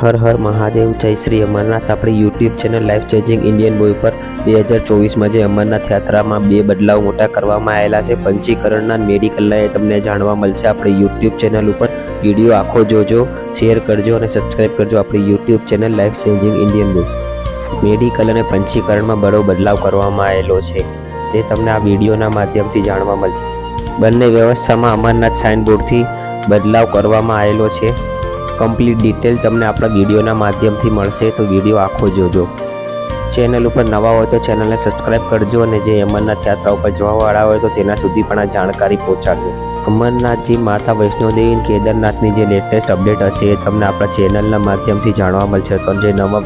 હર હર મહાદેવ, જય શ્રી અમરનાથ. આપણી YouTube channel life changing Indian boy પર બે હજાર ચોવીસમાં જે અમરનાથ યાત્રામાં બે બદલાવ મોટા કરવામાં આવેલા છે, પંચીકરણના મેડિકલના એ તમને જાણવા મળશે. આપણી યુટ્યુબ ચેનલ ઉપર વીડિયો આખો જોજો શેર કરજો અને સબસ્ક્રાઈબ કરજો આપણી YouTube channel life changing Indian boy medical અને પંચીકરણમાં બડો બદલાવ કરવામાં આવેલો છે તે તમને આ વિડીયોના માધ્યમથી જાણવા મળશે. બંને વ્યવસ્થામાં અમરનાથ સાઇન બોર્ડથી બદલાવ કરવામાં આવેલો છે. કમ્પ્લીટ ડિટેલ તમને આપણા વિડીયોના માધ્યમથી મળશે, તો વીડિયો આખો જોજો. ચેનલ ઉપર નવા હોય તો ચેનલને સબસ્ક્રાઈબ કરજો અને જે અમરનાથ યાત્રા ઉપર જવાવાળા હોય તો તેના સુધી પણ આ જાણકારી પહોંચાડજો. અમરનાથજી માતા વૈષ્ણોદેવી કેદારનાથની જે લેટેસ્ટ અપડેટ હશે એ તમને આપણા ચેનલના માધ્યમથી જાણવા મળશે. તો જે નવા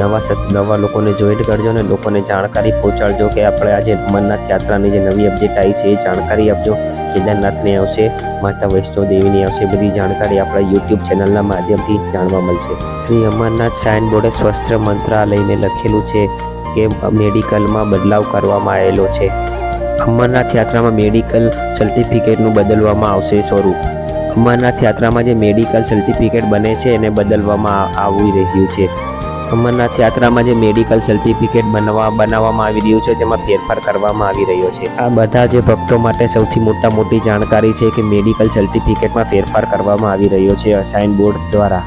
નવા નવા લોકોને જોઈન કરજો અને લોકોને જાણકારી પહોંચાડજો કે આપણે આજે અમરનાથ યાત્રાની જે નવી અપડેટ આવી છે એ જાણકારી આપજો. કેદારનાથની આવશે, માતા વૈષ્ણો દેવીની આવશે બધી જાણકારી આપણા યુટ્યુબ ચેનલના માધ્યમથી જાણવા મળશે. શ્રી અમરનાથ સાઇન બોર્ડે સ્વસ્થ મંત્રાલયને લખેલું છે કે મેડિકલમાં બદલાવ કરવામાં આવેલો છે. અમરનાથ યાત્રામાં મેડિકલ સર્ટિફિકેટનું બદલવામાં આવશે સ્વરૂપ અમરનાથ યાત્રામાં જે મેડિકલ સર્ટિફિકેટ બને છે એને બદલવામાં આવી રહ્યું છે. અમરનાથ યાત્રામાં જે મેડિકલ સર્ટિફિકેટ બનવા બનાવવામાં આવી રહ્યું છે તેમાં ફેરફાર કરવામાં આવી રહ્યો છે. આ બધા જે ભક્તો માટે સૌથી મોટા મોટી જાણકારી છે કે મેડિકલ સર્ટિફિકેટમાં ફેરફાર કરવામાં આવી રહ્યો છે સાઇન બોર્ડ દ્વારા.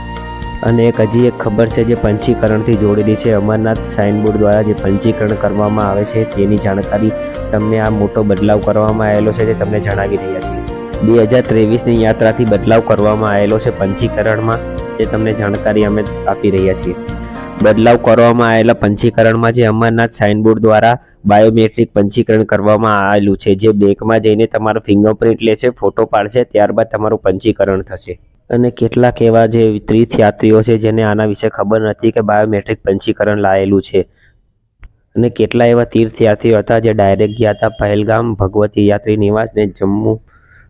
અને એક હજી એક ખબર છે જે પંચીકરણથી જોડેલી છે. અમરનાથ સાઇન બોર્ડ દ્વારા જે પંચીકરણ કરવામાં આવે છે, તેની જાણકારી તમને આ મોટો બદલાવ કરવામાં આવેલો છે તે તમને જણાવી રહ્યા છીએ. બે હજાર ત્રેવીસની યાત્રાથી બદલાવ કરવામાં આવેલો છે પંચીકરણમાં, જે તમને જાણકારી અમે આપી રહ્યા છીએ. બદલાવ કરવામાં આવેલા પંચીકરણમાં જે અમરનાથ સાઇનબોર્ડ દ્વારા બાયોમેટ્રિક પંચીકરણ કરવામાં આવેલું છે, જે બેંકમાં જઈને તમારો ફિંગરપ્રિન્ટ લે છે ફોટો પાડશે, ત્યારબાદ તમારું પંચીકરણ થશે. અને કેટલાક એવા જે તીર્થયાત્રીઓ છે, જેને આના વિશે ખબર નથી કે બાયોમેટ્રિક પંચીકરણ લાયેલું છે. અને કેટલા એવા તીર્થયાત્રીઓ હતા, જે ડાયરેક્ટ ગયા હતા પહેલગામ, ભગવતી યાત્રી નિવાસ ને જમ્મુ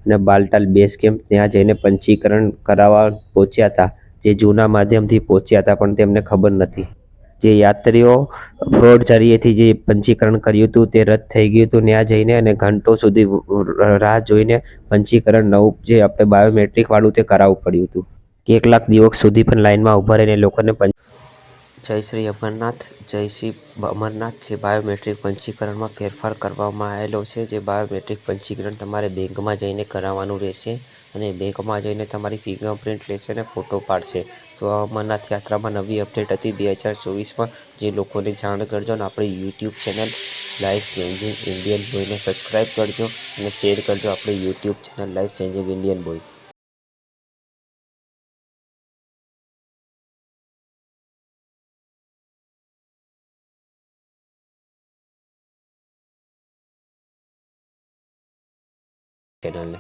અને બાલટાલ બેઝ કેમ્પ ત્યાં જઈને પંચીકરણ કરાવવા પહોંચ્યા હતા. જે જૂના માધ્યમથી પહોંચ્યા હતા, પણ તેમને ખબર નથી. જે યાત્રીઓ ફ્રોડ જરીએથી જે પંચીકરણ કર્યું હતું, તે રદ થઈ ગયું હતું. ત્યાં જઈને અને ઘંટો સુધી રાહ જોઈને પંચીકરણ નવું જે આપણે બાયોમેટ્રિકવાળું તે કરાવવું પડ્યું હતું. કેટલાક દિવસ સુધી પણ લાઇનમાં ઊભા રહીને લોકોને પંચ જય શ્રી અમરનાથ, જય શ્રી અમરનાથ જે બાયોમેટ્રિક પંચીકરણમાં ફેરફાર કરવામાં આવેલો છે, જે બાયોમેટ્રિક પંચીકરણ તમારે બેંકમાં જઈને કરાવવાનું રહેશે અને બેંકમાં જઈને તમારી ફિંગરપ્રિન્ટ લેશે અને ફોટો પાડશે. તો અમરનાથ યાત્રામાં નવી અપડેટ હતી બે હજાર ચોવીસમાં. જે લોકોને જાણ કરજો અને આપણી YouTube channel life changing Indian બોયને subscribe કરજો અને શેર કરજો આપણી YouTube channel life changing Indian boy. ચેનલને